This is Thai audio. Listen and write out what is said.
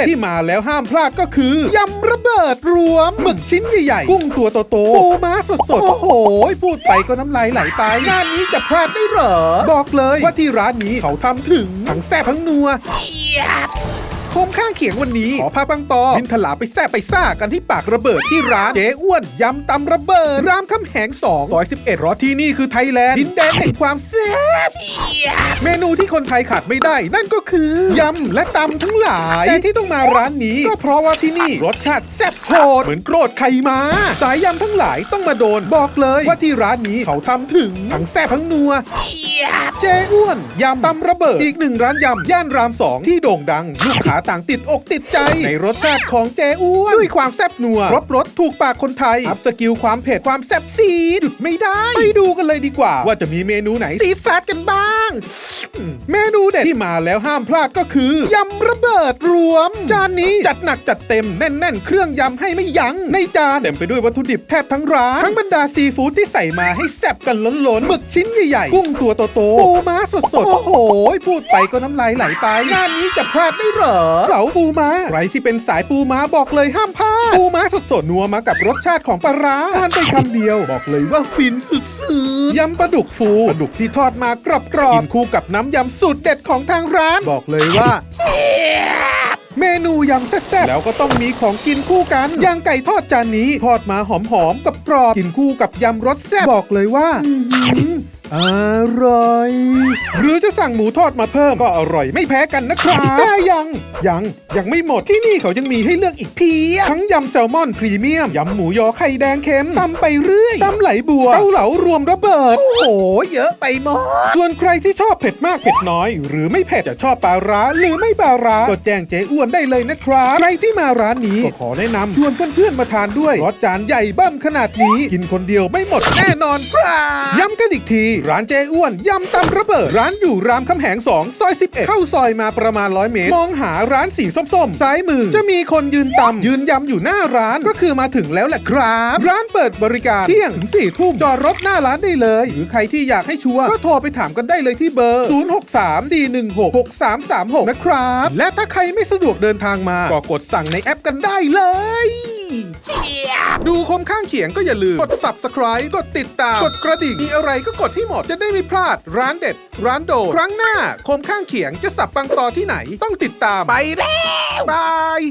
ด็ดที่มาแล้วห้ามพลาดก็คือยำระเบิดรวมหมึกชิ้นใหญ่ๆ กุ้งตัวโตๆปูม้าสดๆ โอ้โห พูดไปก็น้ำลายไหลไปงานนี้จะพลาดได้เหรอ บอกเลยว่าที่ร้านนี้เขาทำถึงทั้งแซ่บทั้งนัว โคมข้างเขียงวันนี้ ขอพาบางตอบินถลาไปแซ่บไปซ่ากันที่ปากระเบิดที่ร้านเจ๊อ้วนยำตำระเบิด รามคำแหง2ซอย11เพราะที่นี่คือไทยแลนด์ดินแดนแห่งความแซ่บเมนูที่คนไทยขาดไม่ได้ นั่นก็คือยำและตำทั้งหลาย แต่ที่ต้องมาร้านนี้ ก็เพราะว่าที่นี่รสชาติแซ่บโหดเหมือนโกรธใครมา สายยำทั้งหลายต้องมาโดนบอกเลยว่าที่ร้านนี้เขาทำถึงทั้งแซ่บทั้งนัวเจ๊อ้วนยำตำระเบิดอีกหนึ่งร้านยำย่านรามสองที่โด่งดังลูกค้าต่างติดอกติดใจ ในรสชาติของเจ๊อ้วนด้วยความแซ่บนัวครบรสถูกปากคนไทยอัพสกิลความเผ็ดความแซ่บซีดหยุดไม่ได้ ไปดูกันเลยดีกว่า ว่าจะมีเมนูไหนซีดแซดกันบ้างเมนูเด็ดที่มาแล้วห้ามพลาดก็คือยำระเบิดรวม จานนี้จัดหนักจัดเต็มแน่น ๆ เครื่องยำให้ไม่ยัง้งในจานเต็มไปด้วยวัตถุดิบแทบทั้งร้าน ทั้งบรรดาซีฟู้ดที่ใส่มาให้แซ่บกันล้นๆหมึกชิ้นใหญ่ๆ กุ้งตัวโตๆปูม้าสดๆ โอ้โห พูดไปก็น้ำลายไหลไปงานนี้จะพลาดได้เหรอเก๋าปูม้าใครที่เป็นสายปูม้าบอกเลยห้ามพลาดปูม้าสดๆนัวมากับรสชาติของปลาร้าทานไปคำเดียว บอกเลยว่าฟินสุดๆยำปลาดุกฟูปลาดุกที่ทอดมากรอบๆกินคู่กับน้ำยำสูตรเด็ดของทางร้าน บอกเลยว่าเมนูยำแซ่บๆแล้วก็ต้องมีของกินคู่กันอย่างไก่ทอดจานนี้ ทอดมาหอมๆกับกรอบ กินคู่กับยำรสแซ่บบอกเลยว่า อื้อหืออร่อย หรือจะสั่งหมูทอดมาเพิ่มก็อร่อยไม่แพ้กันนะครับแต่ยัง ยังยังไม่หมดที่นี่เขายังมีให้เลือกอีกเพียบทั้งยำแซลมอนพรีเมียมยำหมูยอไข่แดงเค็มตำไปเรื่อยตำไหลบัวเกาเหลารวมระเบิด โอ้โหเยอะไปหมดส่วนใครที่ชอบเผ็ดมากเผ็ดน้อย หรือไม่เผ็ดจะชอบปลาร้าหรือไม่ปลาร้าก็แจ้งเจ๊อ้วนได้เลยนะครับใครที่มาร้านนี้ก็ขอแนะนำชวนเพื่อนๆมาทานด้วยเพราะจานใหญ่เบิ้มขนาดนี้กินคนเดียวไม่หมดแน่นอนครับย้ำกันอีกทีร้านเจ๊อ้วนยำตำระเบิด ร้านอยู่รามคำแหง2ซอย 11 เข้าซอยมาประมาณ 100 เมตร มองหาร้านสีส้มๆ ซ้ายมือ จะมีคนยืนตำยืนยำอยู่หน้าร้านก็คือมาถึงแล้วแหละครับ ร้านเปิดบริการเที่ยงถึง4ทุ่มจอดรถหน้าร้านได้เลย หรือใครที่อยากให้ชัวร์ก็โทรไปถามกันได้เลยที่เบอร์ 0634166336 นะครับ และถ้าใครไม่สะดวกเดินทางมาก็กดสั่งในแอปกันได้เลยดูคมข้างเขียงก็อย่าลืมกด subscribe กดติดตาม กดกระดิ่งมีอะไรก็กดที่หมดจะได้ไม่พลาดร้านเด็ด ร้านโดดครั้งหน้าคมข้างเขียงจะสับปังตอที่ไหนต้องติดตามไปแล้วบาย